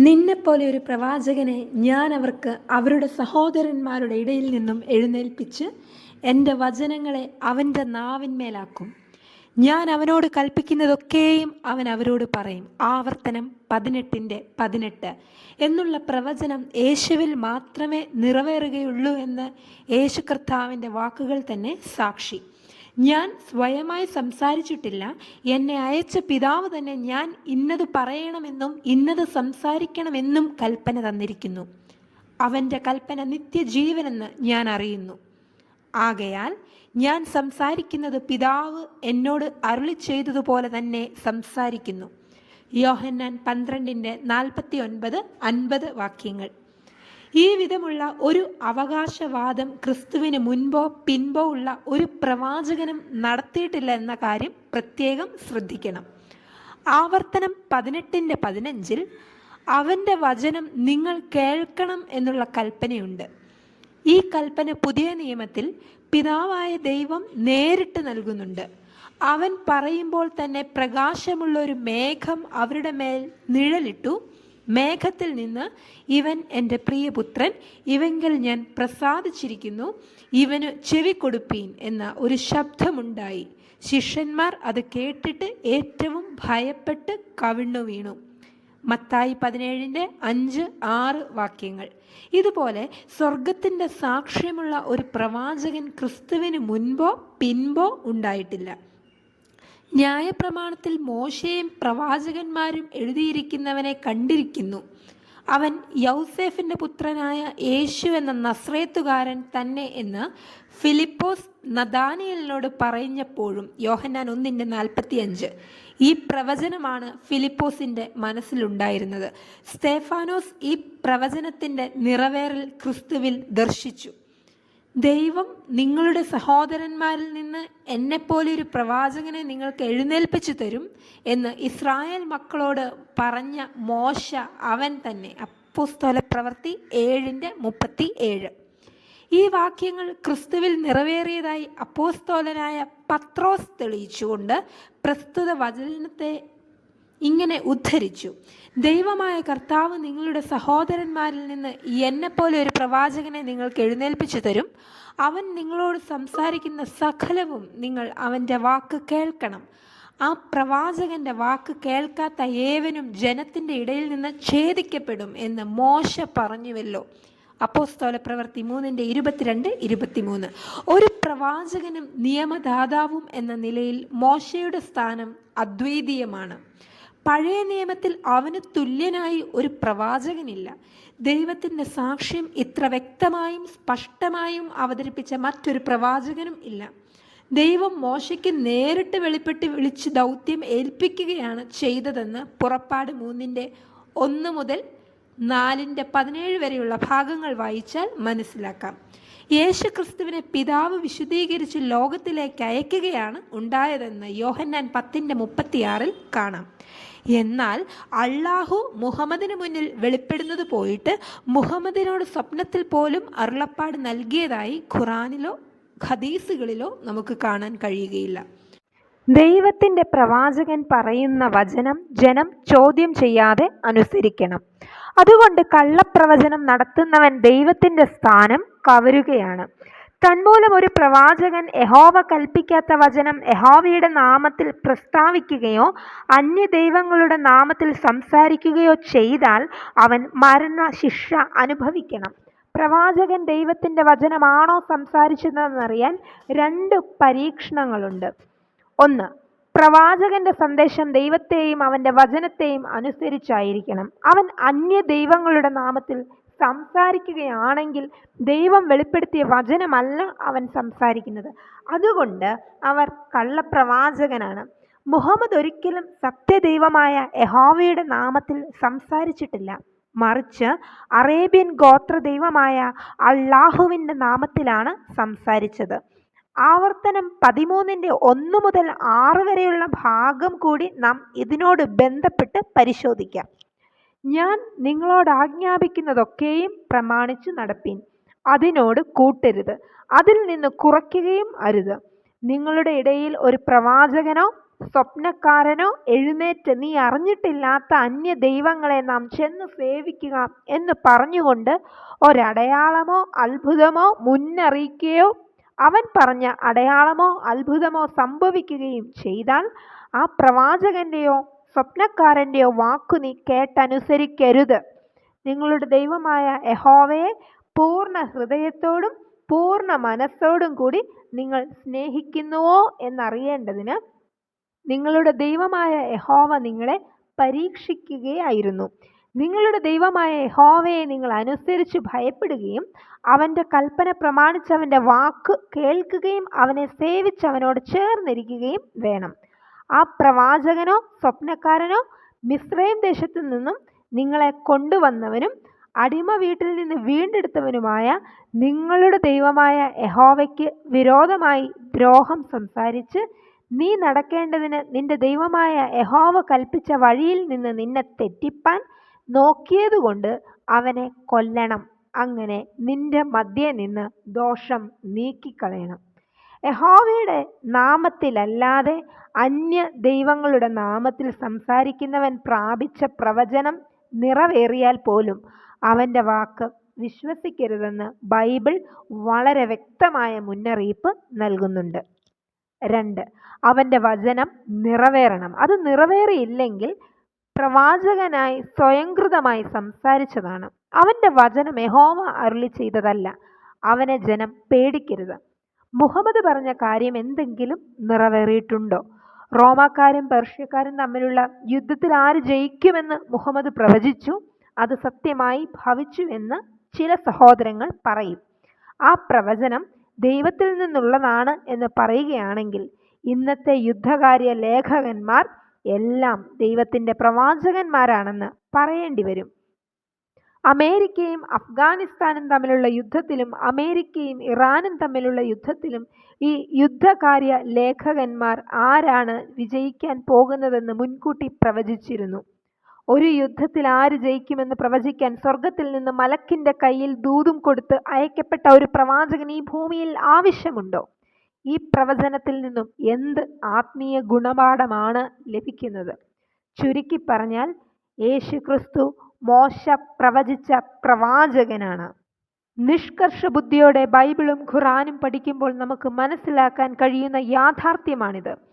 നിന്നെപ്പോലെ ഒരു പ്രവാചകനെ ഞാൻ അവർക്ക് അവരുടെ സഹോദരന്മാരുടെ ഇടയിൽ നിന്നും എഴുന്നേൽപ്പിച്ച് എന്റെ വചനങ്ങളെ അവന്റെ നാവിന്മേലാക്കും. ഞാൻ അവനോട് കൽപ്പിക്കുന്നതൊക്കെയും അവൻ അവരോട് പറയും. ആവർത്തനം പതിനെട്ടിന്റെ പതിനെട്ട്. എന്നുള്ള പ്രവചനം യേശുവിൽ മാത്രമേ നിറവേറുകയുള്ളൂ എന്ന് യേശു കർത്താവിന്റെ വാക്കുകൾ തന്നെ സാക്ഷി. ഞാൻ സ്വയമായി സംസാരിച്ചിട്ടില്ല. എന്നെ അയച്ച പിതാവ് തന്നെ ഞാൻ ഇന്നത് പറയണമെന്നും ഇന്നത് സംസാരിക്കണമെന്നും കൽപ്പന തന്നിരിക്കുന്നു. അവന്റെ കൽപ്പന നിത്യജീവനെന്ന് ഞാൻ അറിയുന്നു. ആകയാൽ ഞാൻ സംസാരിക്കുന്നത് പിതാവ് എന്നോട് അരുളി ചെയ്തതുപോലെ തന്നെ സംസാരിക്കുന്നു. യോഹന്നാൻ പന്ത്രണ്ടിന്റെ നാൽപ്പത്തി ഒൻപത് അൻപത് വാക്യങ്ങൾ. ഈ വിധമുള്ള ഒരു അവകാശവാദം ക്രിസ്തുവിന് മുൻപോ പിൻപോ ഉള്ള ഒരു പ്രവാചകനും നടത്തിയിട്ടില്ല എന്ന കാര്യം പ്രത്യേകം ശ്രദ്ധിക്കണം. ആവർത്തനം പതിനെട്ടിന്റെ പതിനഞ്ചിൽ അവന്റെ വചനം നിങ്ങൾ കേൾക്കണം എന്നുള്ള കൽപ്പനയുണ്ട്. ഈ കൽപ്പന പുതിയ നിയമത്തിൽ പിതാവായ ദൈവം നേരിട്ട് നൽകുന്നുണ്ട്. അവൻ പറയുമ്പോൾ തന്നെ പ്രകാശമുള്ള ഒരു മേഘം അവരുടെ മേൽ നിഴലിട്ടു. മേഘത്തിൽ നിന്ന് ഇവൻ എന്റെ പ്രിയപുത്രൻ ഇവങ്കിൽ ഞാൻ പ്രസാദിച്ചിരിക്കുന്നു ഇവന് ചെവി കൊടുപ്പീൻ എന്ന ഒരു ശബ്ദമുണ്ടായി. ശിഷ്യന്മാർ അത് കേട്ടിട്ട് ഏറ്റവും ഭയപ്പെട്ട് കവിണ്ണു വീണു. മത്തായി പതിനേഴിന്റെ അഞ്ച് ആറ് വാക്യങ്ങൾ. ഇതുപോലെ സ്വർഗത്തിന്റെ സാക്ഷ്യമുള്ള ഒരു പ്രവാചകൻ ക്രിസ്തുവിന് മുൻപോ പിൻപോ ഉണ്ടായിട്ടില്ല. ന്യായപ്രമാണത്തിൽ മോശയും പ്രവാചകന്മാരും എഴുതിയിരിക്കുന്നവനെ കണ്ടിരിക്കുന്നു. അവൻ യൗസേഫിന്റെ പുത്രനായ യേശു എന്ന നസ്രേത്തുകാരൻ തന്നെ എന്ന് ഫിലിപ്പോസ് നദാനിയലിനോട് പറഞ്ഞപ്പോഴും യോഹന്നാൻ ഒന്നിന്റെ നാൽപ്പത്തി അഞ്ച് ഈ പ്രവചനമാണ് ഫിലിപ്പോസിന്റെ മനസ്സിലുണ്ടായിരുന്നത്. സ്തേഫാനോസ് ഈ പ്രവചനത്തിന്റെ നിറവേറൽ ക്രിസ്തുവിൽ ദർശിച്ചു. ദൈവം നിങ്ങളുടെ സഹോദരന്മാരിൽ നിന്ന് എന്നെപ്പോലെ ഒരു പ്രവാചകനെ നിങ്ങൾക്ക് എഴുന്നേൽപ്പിച്ചു തരും എന്ന് ഇസ്രായേൽ മക്കളോട് പറഞ്ഞ മോശ അവൻ തന്നെ. അപ്പുസ്തല പ്രവൃത്തി ഏഴിന്റെ മുപ്പത്തി ഏഴ് ഈ വാക്യങ്ങൾ ക്രിസ്തുവിൽ നിറവേറിയതായി അപ്പോസ്തോലനായ പത്രോസ് തെളിയിച്ചുകൊണ്ട് പ്രസ്തുത വചനത്തെ ഇങ്ങനെ ഉദ്ധരിച്ചു. ദൈവമായ കർത്താവ് നിങ്ങളുടെ സഹോദരന്മാരിൽ നിന്ന് എന്നെപ്പോലെ ഒരു പ്രവാചകനെ നിങ്ങൾക്ക് എഴുന്നേൽപ്പിച്ചു തരും. അവൻ നിങ്ങളോട് സംസാരിക്കുന്ന സകലവും നിങ്ങൾ അവന്റെ വാക്ക് കേൾക്കണം. ആ പ്രവാചകന്റെ വാക്ക് കേൾക്കാത്ത ഏവനും ജനത്തിന്റെ ഇടയിൽ നിന്ന് ഛേദിക്കപ്പെടും എന്ന് മോശ പറഞ്ഞുവല്ലോ. അപ്പോസ്തോല പ്രവൃത്തി മൂന്നിന്റെ ഇരുപത്തിരണ്ട് ഇരുപത്തിമൂന്ന്. ഒരു പ്രവാചകനും നിയമദാതാവും എന്ന നിലയിൽ മോശയുടെ സ്ഥാനം അദ്വൈതീയമാണ്. പഴയ നിയമത്തിൽ അവന് തുല്യനായി ഒരു പ്രവാചകനില്ല. ദൈവത്തിന്റെ സാക്ഷ്യം ഇത്ര വ്യക്തമായും സ്പഷ്ടമായും അവതരിപ്പിച്ച മറ്റൊരു പ്രവാചകനും ഇല്ല. ദൈവം മോശയ്ക്ക് നേരിട്ട് വെളിപ്പെട്ട് വിളിച്ച് ദൗത്യം ഏൽപ്പിക്കുകയാണ് ചെയ്തതെന്ന് പുറപ്പാട് മൂന്നിന്റെ ഒന്ന് മുതൽ നാലിന്റെ പതിനേഴ് വരെയുള്ള ഭാഗങ്ങൾ വായിച്ചാൽ മനസ്സിലാക്കാം. യേശു ക്രിസ്തുവിനെ പിതാവ് വിശുദ്ധീകരിച്ച് ലോകത്തിലേക്ക് അയക്കുകയാണ് ഉണ്ടായതെന്ന് യോഹന്നാൻ പത്തിന്റെ മുപ്പത്തിയാറിൽ കാണാം. എന്നാൽ അള്ളാഹു മുഹമ്മദിന് മുന്നിൽ വെളിപ്പെടുന്നത് പോയിട്ട് മുഹമ്മദിനോട് സ്വപ്നത്തിൽ പോലും അരുളപ്പാട് നൽകിയതായി ഖുറാനിലോ ഖദീസുകളിലോ നമുക്ക് കാണാൻ കഴിയുകയില്ല. ദൈവത്തിന്റെ പ്രവാചകൻ പറയുന്ന വചനം ജനം ചോദ്യം ചെയ്യാതെ അനുസരിക്കണം. അതുകൊണ്ട് കള്ളപ്രവചനം നടത്തുന്നവൻ ദൈവത്തിന്റെ സ്ഥാനം കവരുകയാണ്. തന്മൂലം ഒരു പ്രവാചകൻ യഹോവ കൽപ്പിക്കാത്ത വചനം യഹോവയുടെ നാമത്തിൽ പ്രസ്താവിക്കുകയോ അന്യ ദൈവങ്ങളുടെ നാമത്തിൽ സംസാരിക്കുകയോ ചെയ്താൽ അവൻ മരണശിക്ഷ അനുഭവിക്കണം. പ്രവാചകൻ ദൈവത്തിന്റെ വചനമാണോ സംസാരിച്ചതെന്നറിയാൻ രണ്ട് പരീക്ഷണങ്ങളുണ്ട്. ഒന്ന് പ്രവാചകന്റെ സന്ദേശം ദൈവത്തെയും അവന്റെ വചനത്തെയും അനുസരിച്ചായിരിക്കണം. അവൻ അന്യ ദൈവങ്ങളുടെ നാമത്തിൽ സംസാരിക്കുകയാണെങ്കിൽ ദൈവം വെളിപ്പെടുത്തിയ വചനമല്ല അവൻ സംസാരിക്കുന്നത്. അതുകൊണ്ട് അവർ കള്ളപ്രവാചകനാണ്. മുഹമ്മദ് ഒരിക്കലും സത്യദൈവമായ യഹോവയുടെ നാമത്തിൽ സംസാരിച്ചിട്ടില്ല. മറിച്ച് അറേബ്യൻ ഗോത്ര ദൈവമായ അള്ളാഹുവിന്റെ നാമത്തിലാണ് സംസാരിച്ചത്. ആവർത്തനം പതിമൂന്നിന്റെ ഒന്ന് മുതൽ ആറ് വരെയുള്ള ഭാഗം കൂടി നാം ഇതിനോട് ബന്ധപ്പെട്ട് പരിശോധിക്കാം. ഞാൻ നിങ്ങളോട് ആജ്ഞാപിക്കുന്നതൊക്കെയും പ്രമാണിച്ചു നടപ്പിൻ. അതിനോട് കൂട്ടരുത്. അതിൽ നിന്ന് കുറയ്ക്കുകയും അരുത്. നിങ്ങളുടെ ഇടയിൽ ഒരു പ്രവാചകനോ സ്വപ്നക്കാരനോ എഴുന്നേറ്റ് നീ അറിഞ്ഞിട്ടില്ലാത്ത അന്യ ദൈവങ്ങളെ നാം ചെന്ന് സേവിക്കുക എന്ന് പറഞ്ഞുകൊണ്ട് ഒരടയാളമോ അത്ഭുതമോ മുന്നറിയിക്കുകയോ അവൻ പറഞ്ഞ അടയാളമോ അത്ഭുതമോ സംഭവിക്കുകയും ചെയ്താൽ ആ പ്രവാചകന്റെയോ സ്വപ്നക്കാരന്റെയോ വാക്കു നീ കേട്ടനുസരിക്കരുത്. നിങ്ങളുടെ ദൈവമായ യഹോവയെ പൂർണ ഹൃദയത്തോടും പൂർണ മനസ്സോടും കൂടി നിങ്ങൾ സ്നേഹിക്കുന്നുവോ എന്നറിയേണ്ടതിന് നിങ്ങളുടെ ദൈവമായ യഹോവ നിങ്ങളെ പരീക്ഷിക്കുകയായിരുന്നു. നിങ്ങളുടെ ദൈവമായ യഹോവയെ നിങ്ങൾ അനുസരിച്ച് ഭയപ്പെടുകയും അവന്റെ കൽപ്പന പ്രമാണിച്ചവന്റെ വാക്ക് കേൾക്കുകയും അവനെ സേവിച്ച് അവനോട് ചേർന്നിരിക്കുകയും വേണം. ആ പ്രവാചകനോ സ്വപ്നക്കാരനോ മിസ്രൈം ദേശത്തു നിന്നും നിങ്ങളെ കൊണ്ടുവന്നവനും അടിമ വീട്ടിൽ നിന്ന് വീണ്ടെടുത്തവനുമായ നിങ്ങളുടെ ദൈവമായ യഹോവയ്ക്ക് വിരോധമായി ദ്രോഹം സംസാരിച്ച് നീ നടക്കേണ്ടതിന് നിന്റെ ദൈവമായ യഹോവ കൽപ്പിച്ച വഴിയിൽ നിന്ന് നിന്നെ തെറ്റിപ്പാൻ നോക്കിയതുകൊണ്ട് അവനെ കൊല്ലണം. അങ്ങനെ നിന്റെ മധ്യേ നിന്ന് ദോഷം നീക്കിക്കളയണം. യഹോവയുടെ നാമത്തിലല്ലാതെ അന്യ ദൈവങ്ങളുടെ നാമത്തിൽ സംസാരിക്കുന്നവൻ പ്രാപിച്ച പ്രവചനം നിറവേറിയാൽ പോലും അവന്റെ വാക്ക് വിശ്വസിക്കരുതെന്ന് ബൈബിൾ വളരെ വ്യക്തമായ മുന്നറിയിപ്പ് നൽകുന്നുണ്ട്. രണ്ട് അവന്റെ വചനം നിറവേറണം. അത് നിറവേറിയില്ലെങ്കിൽ പ്രവാചകനായി സ്വയംകൃതമായി സംസാരിച്ചതാണ്. അവന്റെ വചനം യഹോവ അരുളി ചെയ്തതല്ല. അവനെ ജനം പേടിക്കരുത്. മുഹമ്മദ് പറഞ്ഞ കാര്യം എന്തെങ്കിലും നിറവേറിയിട്ടുണ്ടോ? റോമാക്കാരും പേർഷ്യക്കാരും തമ്മിലുള്ള യുദ്ധത്തിൽ ആര് ജയിക്കുമെന്ന് മുഹമ്മദ് പ്രവചിച്ചു അത് സത്യമായി ഭവിച്ചു എന്ന് ചില സഹോദരങ്ങൾ പറയും. ആ പ്രവചനം ദൈവത്തിൽ നിന്നുള്ളതാണ് എന്ന് പറയുകയാണെങ്കിൽ ഇന്നത്തെ യുദ്ധകാര്യ ലേഖകന്മാർ എല്ലാം ദൈവത്തിന്റെ പ്രവാചകന്മാരാണെന്ന് പറയേണ്ടി വരും. അമേരിക്കയും അഫ്ഗാനിസ്ഥാനും തമ്മിലുള്ള യുദ്ധത്തിലും അമേരിക്കയും ഇറാനും തമ്മിലുള്ള യുദ്ധത്തിലും ഈ യുദ്ധകാര്യ ലേഖകന്മാർ ആരാണ് വിജയിക്കാൻ പോകുന്നതെന്ന് മുൻകൂട്ടി പ്രവചിച്ചിരുന്നു. ഒരു യുദ്ധത്തിൽ ആര് ജയിക്കുമെന്ന് പ്രവചിക്കാൻ സ്വർഗത്തിൽ നിന്ന് മലക്കിന്റെ കയ്യിൽ ദൂതും കൊടുത്ത് അയക്കപ്പെട്ട ഒരു പ്രവാചകൻ ഈ ഭൂമിയിൽ ആവശ്യമുണ്ടോ? ഈ പ്രവചനത്തിൽ നിന്നും എന്ത് ആത്മീയ ഗുണപാഠമാണ് ലഭിക്കുന്നത്? ചുരുക്കി പറഞ്ഞാൽ യേശു ക്രിസ്തു മോശ പ്രവചിച്ച പ്രവാചകനാണ്. നിഷ്കർഷ ബുദ്ധിയോടെ ബൈബിളും ഖുറാനും പഠിക്കുമ്പോൾ നമുക്ക് മനസ്സിലാക്കാൻ കഴിയുന്ന യാഥാർത്ഥ്യമാണിത്.